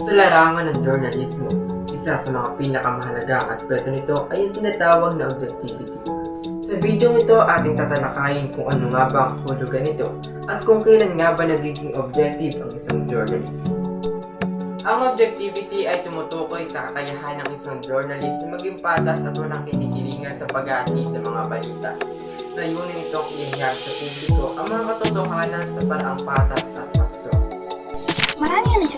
Sa larangan ng journalismo, isa sa mga pinakamahalagang aspeto nito ay ang tinatawag na objectivity. Sa video ito, ating tatalakayin kung ano nga ba ang hulugan nito at kung kailan nga ba nagiging objective ang isang journalist. Ang objectivity ay tumutukoy sa kakayahan ng isang journalist na maging patas at walang kinikilingan sa pag-aatid ng mga balita. Layunin nitong ilihag sa publiko ang mga katotohanan sa paraang patas at pasto. Marami ang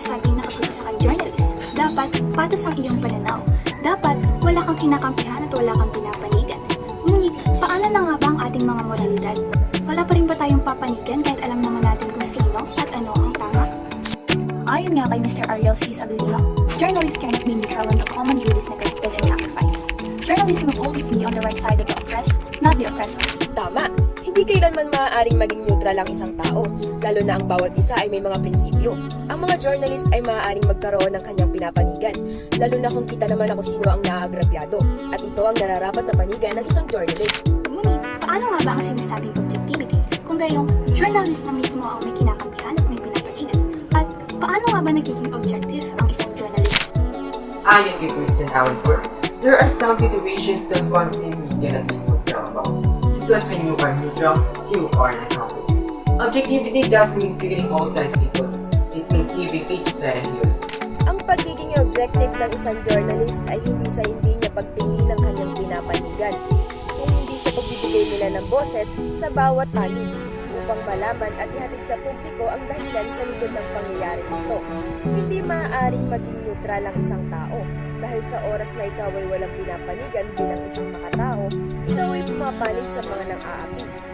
nagsasabing nakapagsa kang journalist. Dapat patas ang iyong pananaw. Dapat wala kang kinakampihan at wala kang pinapanigan. Ngunit, paano na nga ba ang ating mga moralidad? Wala pa rin ba tayong papanigan kahit alam naman natin kung sino at ano ang tama? Ayon nga kay Mr. Ariel C. Sabelino, journalists cannot be neutral when the common good neglected and sacrificed. Journalism will always be on the right side of the oppressed, not the oppressor. Tama, hindi kailanman maaaring maging neutral ang isang tao, lalo na ang bawat isa ay may mga prinsipyo. Ang mga journalist ay maaaring magkaroon ng kanyang pinapanigan, lalo na kung kita naman ako sino ang naagrabyado, at ito ang nararapat na panigan ng isang journalist. Ngunit, paano nga ba ang sinasabing objectivity kung gayong journalist na mismo ang may kinakampihan at may pinapanigan? At paano nga ba nagiging objective ang isang journalist? Ayon kay Christian Allenford, there are some situations that one be neutral about. Because when you are neutral, you are an accomplice. Objectivity doesn't mean treating all sides equally. It means giving each side a view. Ang pagiging objective ng isang journalist ay hindi sa hindi niya pagpili ng kanyang pinapanigan, kung hindi sa pagbibigay nila ng boses sa bawat panig upang malaman at ihatid sa publiko ang dahilan sa likod ng pangyayaring ito. Hindi maaaring maging neutral ang isang tao dahil sa oras na ikaw ay walang pinapanigan bilang isang makatao, ikaw ay pumapanig sa mga nang-aapi